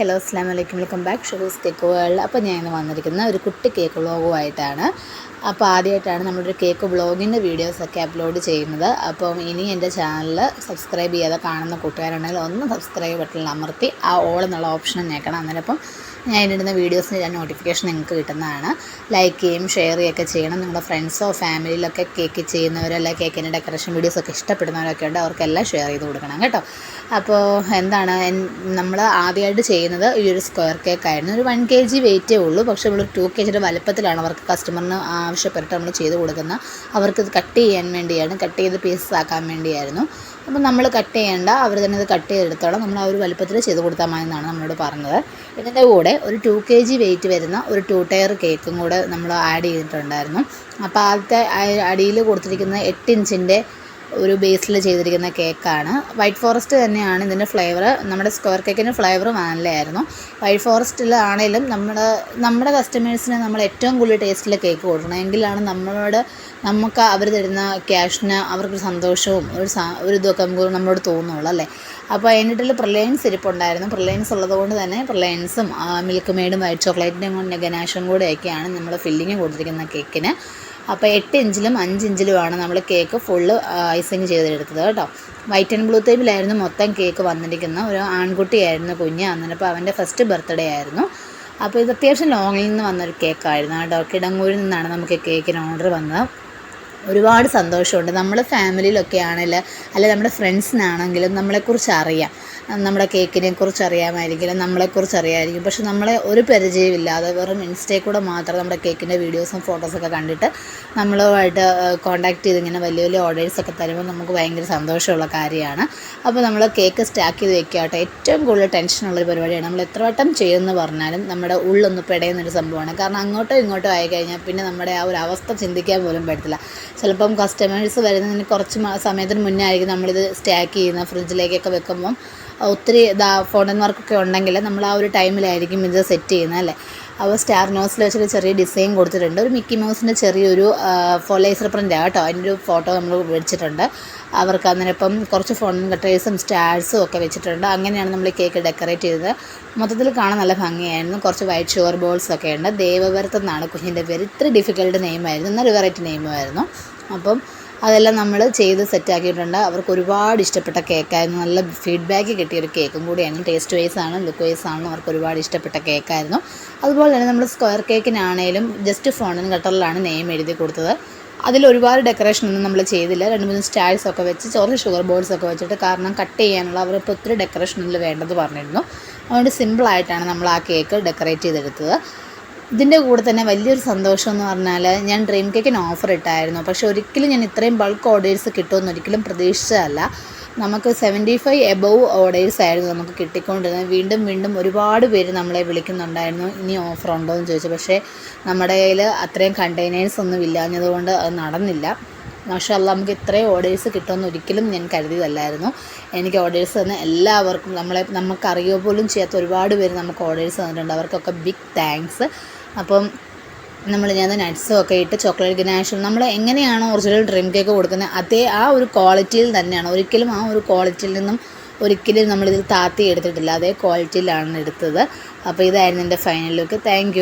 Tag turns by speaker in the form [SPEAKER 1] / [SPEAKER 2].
[SPEAKER 1] Hello അസ്ലാം വലൈക്കും welcome back Shuroos cake world അപ്പോൾ ഞാൻ ഇന്ന് വന്നിരിക്കുന്ന ഒരു കുട്ടി കേക്ക് വ്ളോഗുമായിട്ടാണ് അപ്പോൾ ആദ്യമായിട്ടാണ് നമ്മളൊരു കേക്ക് വ്ളോഗിന്റെ വീഡിയോസൊക്കെ അപ്ലോഡ് ചെയ്യുന്നത്. അപ്പം ഇനി എന്റെ ചാനൽ സബ്സ്ക്രൈബ് ചെയ്യാതെ കാണുന്ന കൂട്ടുകാരുണ്ടെങ്കിൽ ഒന്ന് സബ്സ്ക്രൈബ് ബട്ടണിൽ അമർത്തി ആ ഓൾ എന്നുള്ള ഓപ്ഷൻ ഞേക്കണം അന്നേരം അപ്പം ഞാൻ ഇടുന്ന ഞാൻ നോട്ടിഫിക്കേഷൻ നിങ്ങൾക്ക് കിട്ടുന്നതാണ്. ലൈക്ക് ചെയ്യും ഷെയർ ചെയ്യുകയൊക്കെ ചെയ്യണം. നിങ്ങളുടെ ഫ്രണ്ട്സോ ഫാമിലിയിലൊക്കെ കേക്ക് ചെയ്യുന്നവരല്ല കേക്കിന്റെ ഡെക്കറേഷൻ വീഡിയോസൊക്കെ ഇഷ്ടപ്പെടുന്നവരൊക്കെ ഉണ്ട് അവർക്കെല്ലാം ഷെയർ ചെയ്ത് കൊടുക്കണം കേട്ടോ. അപ്പോൾ എന്താണ് നമ്മൾ ആദ്യമായിട്ട് ചെയ്യുന്നത് ഈ ഒരു സ്ക്വയർ കേക്ക് ആയിരുന്നു. ഒരു വൺ കെ ജി വെയിറ്റേ ഉള്ളൂ. പക്ഷേ നമ്മൾ ടു കെ ജിയുടെ വലുപ്പത്തിലാണ് അവർക്ക് കസ്റ്റമറിന് ആവശ്യപ്പെട്ട് നമ്മൾ ചെയ്ത് കൊടുക്കുന്നത് അവർക്ക് ഇത് കട്ട് ചെയ്യാൻ വേണ്ടിയാണ് കട്ട് ചെയ്ത് പീസസ് ആക്കാൻ വേണ്ടിയായിരുന്നു. അപ്പോൾ നമ്മൾ കട്ട് ചെയ്യേണ്ട അവർ തന്നെ ഇത് കട്ട് ചെയ്തെടുത്തോളം. നമ്മൾ ആ ഒരു വലുപ്പത്തിൽ ചെയ്ത് കൊടുത്താൽ മതി എന്നാണ് നമ്മളോട് പറഞ്ഞത്. ഇതിന്റെ കൂടെ ഒരു ടു കെ ജി വെയിറ്റ് വരുന്ന ഒരു ടു ടയർ കേക്കും കൂടെ നമ്മൾ ആഡ് ചെയ്തിട്ടുണ്ടായിരുന്നു. അപ്പോൾ ആദ്യത്തെ അടിയിൽ കൊടുത്തിരിക്കുന്ന എട്ട് ഇഞ്ചിന്റെ ഒരു ബേസിൽ ചെയ്തിരിക്കുന്ന കേക്കാണ് വൈറ്റ് ഫോറസ്റ്റ് തന്നെയാണ് ഇതിന്റെ ഫ്ലേവർ നമ്മുടെ സ്ക്വയർ കേക്കിന്റെ ഫ്ലേവർ വാനിലയായിരുന്നു വൈറ്റ് ഫോറസ്റ്റിലാണെങ്കിലും നമ്മുടെ നമ്മുടെ കസ്റ്റമേഴ്സിന് നമ്മൾ ഏറ്റവും കൂടുതൽ ടേസ്റ്റിൽ കേക്ക് കൊടുക്കണം. എങ്കിലാണ് നമ്മളോട് നമുക്ക് അവർ തരുന്ന ക്യാഷിന് അവർക്ക് സന്തോഷവും ഒരു ഒരു ഇതൊക്കെ നമുക്ക് നമ്മളോട് തോന്നുള്ളൂ അല്ലേ? അപ്പോൾ അതിനിടയിൽ പ്രിലയൻസ് ഇരിപ്പുണ്ടായിരുന്നു. പ്രിലയൻസ് ഉള്ളതുകൊണ്ട് തന്നെ പ്രിലയൻസും മിൽക്ക് മെയ്ഡും വൈറ്റ് ചോക്ലേറ്റിന്റെയും കൊണ്ട് ഗനാഷും കൂടെയൊക്കെയാണ് നമ്മൾ ഫില്ലിങ് കൊടുത്തിരിക്കുന്ന കേക്കിന് അപ്പോൾ എട്ട് ഇഞ്ചിലും അഞ്ച് ഇഞ്ചിലുമാണ് നമ്മൾ കേക്ക് ഫുള്ള് ഐസിങ് ചെയ്തെടുത്തത് കേട്ടോ. വൈറ്റ് ആൻഡ് ബ്ലൂ തേപ്പിലായിരുന്നു മൊത്തം കേക്ക് വന്നിരിക്കുന്ന ഒരു ആൺകുട്ടിയായിരുന്നു കുഞ്ഞ് അന്നേരപ്പോൾ അവന്റെ ഫസ്റ്റ് ബർത്ത്ഡേ ആയിരുന്നു. അപ്പോൾ ഇത് അത്യാവശ്യം ലോങ്ങിൽ നിന്ന് വന്നൊരു കേക്കായിരുന്നു കേട്ടോ കിടങ്ങൂരിൽ നിന്നാണ് നമുക്ക് കേക്കിന് ഓർഡർ വന്നത്. ഒരുപാട് സന്തോഷമുണ്ട്. നമ്മൾ ഫാമിലിയിലൊക്കെ ആണെങ്കിൽ അല്ലെ നമ്മുടെ ഫ്രണ്ട്സിനാണെങ്കിലും നമ്മളെക്കുറിച്ച് അറിയാം. നമ്മുടെ കേക്കിനെ കുറിച്ച് അറിയാമായിരിക്കും നമ്മളെക്കുറിച്ച് അറിയാമായിരിക്കും പക്ഷെ നമ്മളെ ഒരു പരിചയമില്ലാതെ വെറും ഇൻസ്റ്റയിൽ കൂടെ മാത്രം നമ്മുടെ കേക്കിന്റെ വീഡിയോസും ഫോട്ടോസൊക്കെ കണ്ടിട്ട് നമ്മളുമായിട്ട് കോൺടാക്ട് ചെയ്ത് ഇങ്ങനെ വലിയ വലിയ ഓർഡേഴ്സൊക്കെ തരുമ്പോൾ നമുക്ക് ഭയങ്കര സന്തോഷമുള്ള കാര്യമാണ്. അപ്പോൾ നമ്മൾ കേക്ക് സ്റ്റാക്ക് ചെയ്ത് വെക്കാട്ടെ. ഏറ്റവും കൂടുതൽ ടെൻഷനുള്ളൊരു പരിപാടിയാണ്. നമ്മൾ എത്ര വട്ടം ചെയ്യുമെന്ന് പറഞ്ഞാലും നമ്മുടെ ഉള്ളൊന്ന് പെടയുന്നൊരു സംഭവമാണ്. കാരണം അങ്ങോട്ടോ ഇങ്ങോട്ടോ ആയി കഴിഞ്ഞാൽ പിന്നെ നമ്മുടെ ആ ഒരു അവസ്ഥ ചിന്തിക്കാൻ പോലും പറ്റത്തില്ല. ചിലപ്പം കസ്റ്റമേഴ്സ് വരുന്നതിന് കുറച്ച് സമയത്തിന് മുന്നേ ആയിരിക്കും നമ്മളിത് സ്റ്റാക്ക് ചെയ്യുന്ന ഫ്രിഡ്ജിലേക്കൊക്കെ വെക്കുമ്പം. ഒത്തിരി ഇതാ ഫോണ്ടൻ വർക്കൊക്കെ ഉണ്ടെങ്കിൽ നമ്മൾ ആ ഒരു ടൈമിലായിരിക്കും ഇത് സെറ്റ് ചെയ്യുന്നത് അല്ലേ? അപ്പോൾ സ്റ്റാർ നോസിൽ വെച്ചൊരു ചെറിയ ഡിസൈൻ കൊടുത്തിട്ടുണ്ട്. ഒരു മിക്കി മൗസിന്റെ ചെറിയൊരു ഫോലൈസർ പ്രിന്റ് കേട്ടോ. അതിന്റെ ഒരു ഫോട്ടോ നമ്മൾ വെച്ചിട്ടുണ്ട് അവർക്ക് അന്നേരം ഇപ്പം കുറച്ച് ഫോൺ കട്ടേഴ്സും സ്റ്റാർസും ഒക്കെ വെച്ചിട്ടുണ്ട്. അങ്ങനെയാണ് നമ്മൾ കേക്ക് ഡെക്കറേറ്റ് ചെയ്തത്. മൊത്തത്തിൽ കാണാൻ നല്ല ഭംഗിയായിരുന്നു. കുറച്ച് വൈറ്റ് ഷുഗർ ബോൾസ് ഒക്കെ ഉണ്ട്. ദേവവരത്ത് എന്നാണ് കുഞ്ഞിന്റെ പേര്. ഇത്ര ഡിഫിക്കൽട്ട് നെയിമായിരുന്നു എന്നൊരു വെറൈറ്റി നെയിമായിരുന്നു അപ്പം അതെല്ലാം നമ്മൾ ചെയ്ത് സെറ്റാക്കിയിട്ടുണ്ട് അവർക്ക് ഒരുപാട് ഇഷ്ടപ്പെട്ട കേക്കായിരുന്നു നല്ല ഫീഡ്ബാക്ക് കിട്ടിയ ഒരു കേക്കും കൂടിയാണ്. ടേസ്റ്റ് വൈസ് ആണ് ലുക്ക് വൈസ് ആണ് അവർക്ക് ഒരുപാട് ഇഷ്ടപ്പെട്ട കേക്കായിരുന്നു അതുപോലെ തന്നെ നമ്മൾ സ്ക്വയർ കേക്കിനാണേലും ജസ്റ്റ് ഫോണിന് കട്ടറിലാണ് നെയിം എഴുതി കൊടുത്തത്. അതിൽ ഒരുപാട് ഡെക്കറേഷൻ ഒന്നും നമ്മൾ ചെയ്തില്ല. രണ്ട് മൂന്ന് സ്റ്റാഴ്സ് ഒക്കെ വെച്ച് കുറച്ച് ഷുഗർ ബോൾസ് ഒക്കെ വെച്ചിട്ട് കാരണം കട്ട് ചെയ്യാനുള്ള അവരിപ്പോൾ ഒത്തിരി ഡെക്കറേഷൻ ഒന്നും വേണ്ടത് പറഞ്ഞിരുന്നു. അതുകൊണ്ട് സിമ്പിളായിട്ടാണ് നമ്മൾ ആ കേക്ക് ഡെക്കറേറ്റ് ചെയ്തെടുത്തത്. ഇതിന്റെ കൂടെ തന്നെ വലിയൊരു സന്തോഷം എന്ന് പറഞ്ഞാൽ ഞാൻ ഡ്രീം കേക്കിന് ഓഫർ ഇട്ടായിരുന്നു. പക്ഷെ ഒരിക്കലും ഞാൻ ഇത്രയും ബൾക്ക് ഓർഡേഴ്സ് കിട്ടുമെന്ന് ഒരിക്കലും പ്രതീക്ഷിച്ചതല്ല. നമുക്ക് സെവന്റി ഫൈവ് എബവ് ഓർഡേഴ്സ് ആയിരുന്നു നമുക്ക് കിട്ടിക്കൊണ്ടിരുന്നത്. വീണ്ടും വീണ്ടും ഒരുപാട് പേര് നമ്മളെ വിളിക്കുന്നുണ്ടായിരുന്നു ഇനി ഓഫർ ഉണ്ടോ? എന്ന് ചോദിച്ചു. പക്ഷേ നമ്മുടെ കയ്യിൽ അത്രയും കണ്ടെയ്നേഴ്സ് ഒന്നും ഇല്ലാഞ്ഞതുകൊണ്ട് അത് നടന്നില്ല. പക്ഷേ അല്ല നമുക്ക് ഇത്രയും ഓർഡേഴ്സ് കിട്ടുമെന്ന് ഒരിക്കലും ഞാൻ കരുതിയതല്ലായിരുന്നു. എനിക്ക് ഓർഡേഴ്സ് തന്ന എല്ലാവർക്കും നമ്മളെ നമുക്കറിയോ പോലും ചെയ്യാത്ത ഒരുപാട് പേര് നമുക്ക് ഓർഡേഴ്സ് തന്നിട്ടുണ്ട്. അവർക്കൊക്കെ ബിഗ് താങ്ക്സ് അപ്പം നമ്മൾ ഞാൻ നട്ട്സും ഒക്കെ ഇട്ട് ചോക്ലേറ്റ് ഗനാഷും നമ്മൾ എങ്ങനെയാണോ ഒറിജിനൽ ഡ്രീം കേക്ക് കൊടുക്കുന്നത് അതേ ആ ഒരു ക്വാളിറ്റിയിൽ തന്നെയാണ്. ഒരിക്കലും ആ ഒരു ക്വാളിറ്റിയിൽ നിന്നും ഒരിക്കലും നമ്മളിതിൽ താത്തി എടുത്തിട്ടില്ല. അതേ ക്വാളിറ്റിയിലാണ് എടുത്തത്. അപ്പോൾ ഇതായിരുന്നു എന്റെ ഫൈനൽ ലുക്ക് താങ്ക്